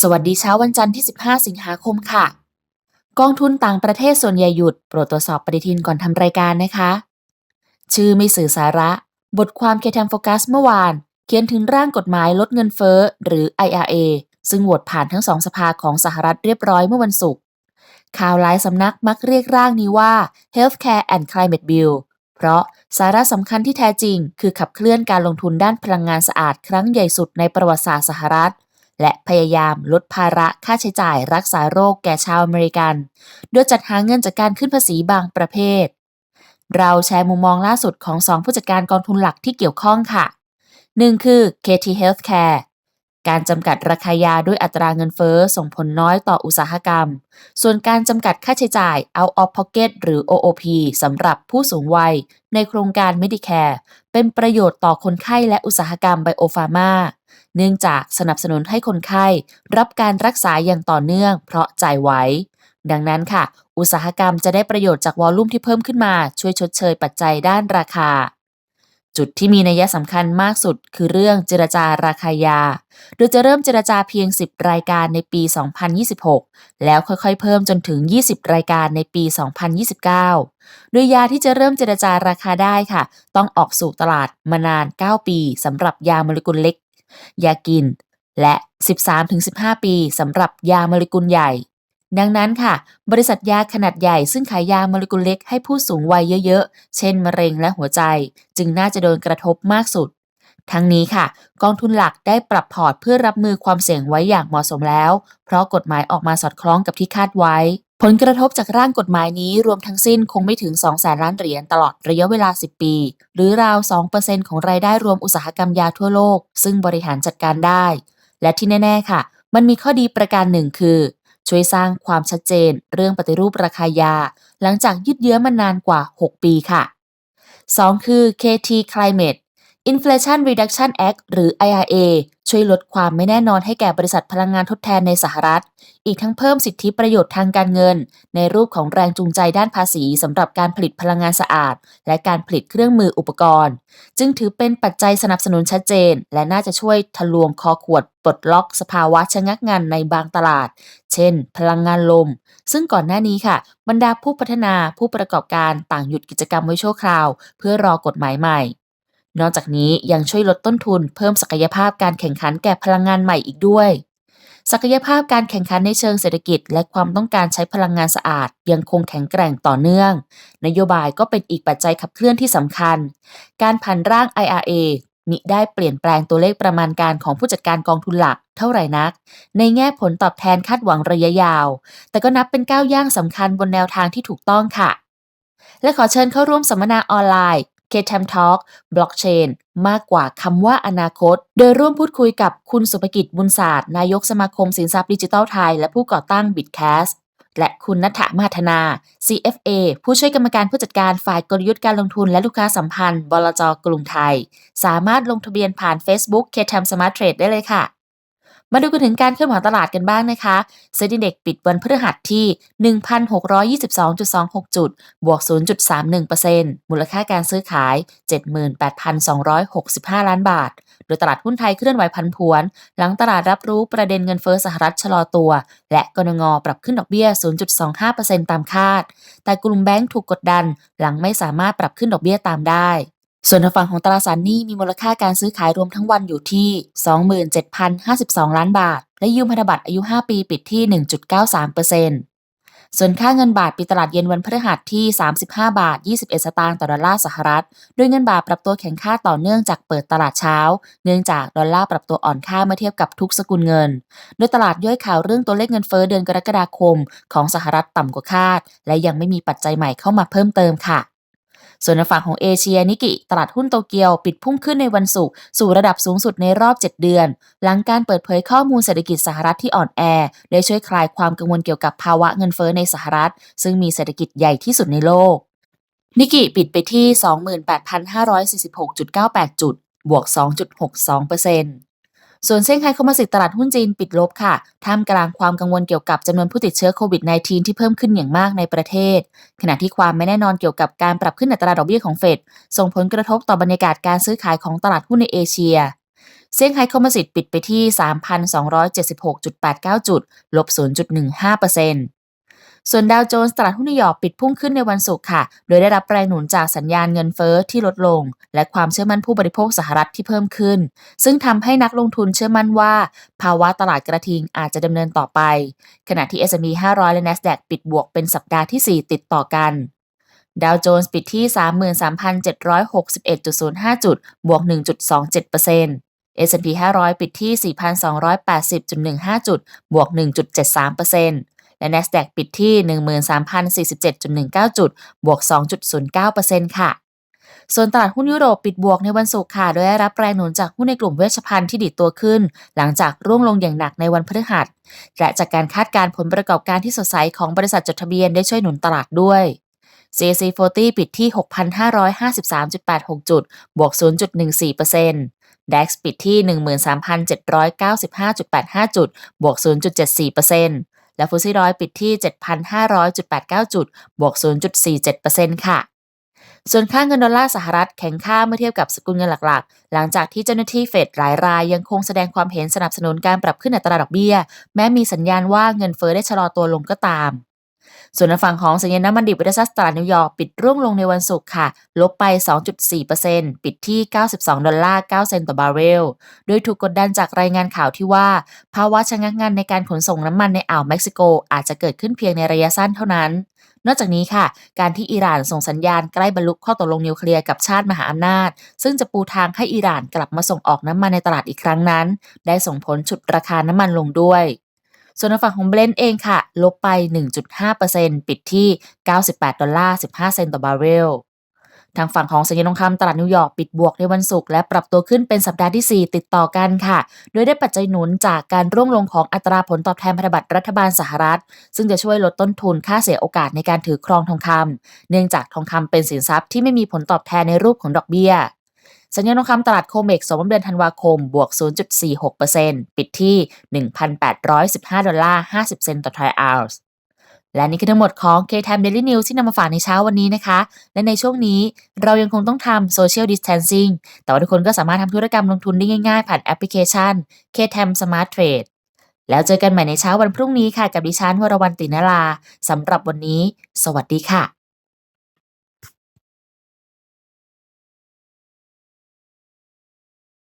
สวัสดีเช้าวันจันทร์ที่ 15 สิงหาคมค่ะ กองทุนต่างประเทศส่วนใหญ่หยุด โปรดตรวจสอบปฏิทินก่อนทำรายการนะคะ ชื่อไม่สื่อสาระ บทความเคทมโฟกัสเมื่อวาน เขียนถึงร่างกฎหมายลดเงินเฟ้อ หรือ IRA ซึ่งโหวตผ่านทั้งสองสภาของสหรัฐเรียบร้อยเมื่อวันศุกร์ข่าวหลายสำนักมักเรียกร่างนี้ว่า Healthcare and Climate Bill เพราะสาระสำคัญที่แท้จริง คือขับเคลื่อนการลงทุนด้านพลังงานสะอาดครั้งใหญ่สุดในประวัติศาสตร์สหรัฐ และพยายามลดภาระค่าใช้จ่ายรักษาโรคแก่ชาวอเมริกัน โดยจัดหาเงินจากการขึ้นภาษีบางประเภท เราแชร์มุมมองล่าสุดของสองผู้จัดการกองทุนหลักที่เกี่ยวข้องค่ะ 1 คือ KT Healthcare การจำกัดราคายาด้วยอัตราเงินเฟ้อส่งผลน้อยต่ออุตสาหกรรม ส่วนการจำกัดค่าใช้จ่าย out of pocket หรือ OOP สำหรับผู้สูงวัย ในโครงการ Medicare เป็นประโยชน์ต่อคนไข้และอุตสาหกรรมไบโอฟาร์มา เนื่องจากสนับสนุนให้คนไข้รับการรักษาอย่างต่อเนื่อง เพราะจ่ายไว้ ดังนั้นค่ะ อุตสาหกรรมจะได้ประโยชน์จากวอลลุ่มที่เพิ่มขึ้นมาช่วยชดเชยปัจจัยด้านราคา จุดที่มีนัยสำคัญมากสุด คือเรื่องเจรจาราคายา โดยจะเริ่มเจรจาเพียง 10 รายการในปี 2026 แล้วค่อยๆ เพิ่มจนถึง 20 รายการในปี 2029โดยยาที่จะเริ่มเจรจาราคาได้ค่ะ ต้องออกสู่ตลาดมานาน 9 ปีสำหรับยาโมเลกุลเล็ก ยากิน และ 13-15 ปีสำหรับยาโมเลกุลใหญ่ ดังนั้นค่ะ บริษัทยาขนาดใหญ่ซึ่งขายยาโมเลกุลเล็กให้ผู้สูงวัยเยอะๆ เช่นมะเร็งและหัวใจ จึงน่าจะโดนกระทบมากสุด ทั้งนี้ค่ะ กองทุนหลักได้ปรับพอร์ตเพื่อรับมือความเสี่ยงไว้อย่างเหมาะสมแล้ว เพราะกฎหมายออกมาสอดคล้องกับที่คาดไว้ผลกระทบจากร่างกฎหมายนี้รวมทั้งสิ้นคงไม่ถึง2แสนล้านเหรียญตลอดระยะเวลา 10 ปี หรือราว 2%ของรายได้รวมอุตสาหกรรมยาทั่วโลก ซึ่งบริหารจัดการได้ และที่แน่ ๆ ค่ะ มันมีข้อดีประการหนึ่งคือ ช่วยสร้างความชัดเจน เรื่องปฏิรูปราคายา หลังจากยืดเยื้อมานานกว่า 6 ปีค่ะ 2 คือ KT Climate Inflation Reduction Act หรือ IRA ช่วยลดความไม่แน่นอนให้แก่บริษัทพลังงานทดแทนในสหรัฐ อีกทั้งเพิ่มสิทธิประโยชน์ทางการเงิน ในรูปของแรงจูงใจด้านภาษีสำหรับการผลิตพลังงานสะอาด และการผลิตเครื่องมืออุปกรณ์ จึงถือเป็นปัจจัยสนับสนุนชัดเจน และน่าจะช่วยทะลวงคอขวดปลดล็อกสภาวะชะงักงันในบางตลาด เช่น พลังงานลม ซึ่งก่อนหน้านี้ค่ะ บรรดาผู้พัฒนาผู้ประกอบการต่างหยุดกิจกรรมไว้ชั่วคราว เพื่อรอกฎหมายใหม่ นอกจากนี้ยังช่วยลดต้นทุนเพิ่มศักยภาพการแข่งขันแก่พลังงานใหม่อีกด้วย ศักยภาพการแข่งขันในเชิงเศรษฐกิจ และความต้องการใช้พลังงานสะอาด ยังคงแข็งแกร่งต่อเนื่อง นโยบายก็เป็นอีกปัจจัยขับเคลื่อนที่สำคัญ การผันร่าง IRA มิได้เปลี่ยนแปลงตัวเลขประมาณการของผู้จัดการกองทุนหลักเท่าไหร่นัก ในแง่ผลตอบแทนคาดหวังระยะยาว แต่ก็นับเป็นก้าวย่างสำคัญบนแนวทางที่ถูกต้องค่ะ และขอเชิญเข้าร่วมสัมมนาออนไลน์ k t a m Talk Blockchain มากกว่าคำว่าอนาคต โดยร่วมพูดคุยกับคุณสุภกิจบุญศาสตร์ นายกสมาคมสินทรัพย์ดิจิทัลไทย และผู้ก่อตั้ง Bitcast และคุณนัทมาธนา CFA ผู้ช่วยกรรมการผู้จัดการฝ่ายกลยุทธ์การลงทุนและลูกค้าสัมพันธ์ บลจกรุงไทย สามารถลงทะเบียนผ่าน Facebook k t a m Smart Trade ได้เลยค่ะ มาดูกันถึงการเคลื่อนไหวตลาดกันบ้างนะคะเซ็นดิเด็กปิดวันพฤหัสที่ 1,622.26 จุด บวก 0.31%มูลค่าการซื้อขาย 78,265 ล้านบาท โดยตลาดหุ้นไทยเคลื่อนไหวพันผวน หลังตลาดรับรู้ประเด็นเงินเฟ้อสหรัฐชะลอตัว และกรงงปรับขึ้นดอกเบี้ย 0.25%ตามคาด แต่กลุ่มแบงก์ถูกกดดันหลังไม่สามารถปรับขึ้นดอกเบี้ยตามได้ ส่วนทางฝั่งของตราสารหนี้มีมูลค่าการซื้อขายรวมทั้งวันอยู่ที่ 27,052 ล้านบาท และยืมพันธบัตรอายุ 5 ปีปิดที่ 1.93%ส่วนค่าเงินบาทปิดตลาดเย็นวันพฤหัสที่ 35 บาท 21 สตางค์ต่อดอลลาร์สหรัฐโดยเงินบาทปรับตัวแข็งค่าต่อเนื่องจากเปิดตลาดเช้า เนื่องจากดอลลาร์ปรับตัวอ่อนค่าเมื่อเทียบกับทุกสกุลเงิน โดยตลาดย่อยข่าวเรื่องตัวเลขเงินเฟ้อเดือนกรกฎาคม ของสหรัฐต่ำกว่าคาด และยังไม่มีปัจจัยใหม่เข้ามาเพิ่มเติมค่ะ ส่วนฝั่งของเอเชียนิกิ ตลาดหุ้นโตเกียวปิดพุ่งขึ้นในวันศุกร์สู่ระดับสูงสุดในรอบ 7 เดือน หลังการเปิดเผยข้อมูลเศรษฐกิจสหรัฐที่อ่อนแอได้ช่วยคลายความกังวลเกี่ยวกับภาวะเงินเฟ้อในสหรัฐ ซึ่งมีเศรษฐกิจใหญ่ที่สุดในโลก นิกิปิดไปที่ 28,546.98 จุด บวก 2.62% ส่วนเซี่ยงไฮ้คอมโพสิตตลาดหุ้นจีนปิดลบค่ะ ท่ามกลางความกังวลเกี่ยวกับจำนวนผู้ติดเชื้อโควิด -19 ที่เพิ่มขึ้นอย่างมากในประเทศ ขณะที่ความไม่แน่นอนเกี่ยวกับการปรับขึ้นอัตราดอกเบี้ยของเฟด ส่งผลกระทบต่อบรรยากาศการซื้อขายของตลาดหุ้นในเอเชียเซี่ยงไฮ้คอมโพสิตปิดไปที่ 3,276.89 จุด ลบ 0.15% ส่วนดาวโจนส์ตลาดหุ้นนิวยอร์กปิดพุ่งขึ้นในวันศุกร์ค่ะ โดยได้รับแรงหนุนจากสัญญาณเงินเฟอ้อที่ลดลง และความเชื่อมั่นผู้บริโภคสหรัฐที่เพิ่มขึ้น ซึ่งทำให้นักลงทุนเชื่อมั่นว่า ภาวะตลาดกระทิงอาจจะดำเนินต่อไป ขณะที่ S&P 500 และ NASDAQ ปิดบวกเป็นสัปดาห์ที่ 4 ติดต่อกันดาวโจนส์ปิดที่ 33,761.05 จุด บวก 1.27% S&P 500 ปิดที่ 4,280.15 จุด บวก 1.73% และ NASDAQ ปิดที่ 13,047.19 จุด บวก 2.09%ค่ะส่วนตลาดหุ้นยุโรปปิดบวกในวันศุกร์ค่ะ โดยได้รับแรงหนุนจากหุ้นในกลุ่มเวชภัณฑ์ที่ดิดตัวขึ้น หลังจากร่วงลงอย่างหนักในวันพฤหัส และจากการคาดการณ์ผลประกอบการที่สดใสของบริษัทจดทะเบียนได้ช่วยหนุนตลาดด้วย CAC 40 ปิดที่ 6,553.86 จุด บวก 0.14% DAX ปิดที่ 13,795.85 จุด บวก 0.74% และฟุตซี่ร้อยปิดที่ 7,500.89 จุด บวก 0.47%ค่ะ ส่วนค่าเงินดอลลาร์สหรัฐแข็งค่าเมื่อเทียบกับสกุลเงินหลักๆ หลังจากที่เจ้าหน้าที่เฟดหลายรายยังคงแสดงความเห็นสนับสนุนการปรับขึ้นอัตราดอกเบี้ย แม้มีสัญญาณว่าเงินเฟ้อได้ชะลอตัวลงก็ตาม ส่วนในฝั่งของสัญญาณน้ำมันดิบวิทยาศาสตร์ตลาดนิวยอร์กปิดร่วงลงในวันศุกร์ค่ะ ลบไป 2.4%ปิดที่ 92 ดอลลาร์ 9 เซนต์ต่อบาร์เรล โดยถูกกดดันจากรายงานข่าวที่ว่า ภาวะชะงักงันในการขนส่งน้ำมันในอ่าวเม็กซิโกอาจจะเกิดขึ้นเพียงในระยะสั้นเท่านั้นนอกจากนี้ค่ะ การที่อิหร่านส่งสัญญาณใกล้บรรลุข้อตกลงนิวเคลียร์กับชาติมหาอำนาจ ซึ่งจะปูทางให้อิหร่านกลับมาส่งออกน้ำมันในตลาดอีกครั้งนั้น ได้ส่งผลฉุดราคาน้ำมันลงด้วย ส่วนในฝั่งของเบลนด์เองค่ะ ลบไป 1.5%ปิดที่ 98 ดอลลาร์ 15 เซนต์ต่อบาร์เรลทางฝั่งของสัญญาณทองคำตลาดนิวยอร์กปิดบวกในวันศุกร์และปรับตัวขึ้นเป็นสัปดาห์ที่ 4 ติดต่อกันค่ะ โดยได้ปัจจัยหนุนจากการร่วงลงของอัตราผลตอบแทนพันธบัตรรัฐบาลสหรัฐ ซึ่งจะช่วยลดต้นทุนค่าเสียโอกาสในการถือครองทองคำเนื่องจากทองคำเป็นสินทรัพย์ที่ไม่มีผลตอบแทนในรูปของดอกเบี้ย สัญญาณทองคำตลาดโคเมกสมเดือนธันวาคม บวก 0.46%ปิดที่ 1,815 ดอลลาร์ 50 เซนต์ต่อทรอยออนซ์และนี่คือทั้งหมดของ K-Time Daily News ที่นำมาฝากในเช้าวันนี้นะคะ และในช่วงนี้เรายังคงต้องทำ Social Distancing แต่ว่าทุกคนก็สามารถทำธุรกรรมลงทุนได้ง่ายๆ ผ่านแอปพลิเคชัน K-Time Smart Trade แล้วเจอกันใหม่ในเช้าวันพรุ่งนี้ค่ะ กับดิฉันวรวรรณตินาราสำหรับวันนี้ สวัสดีค่ะ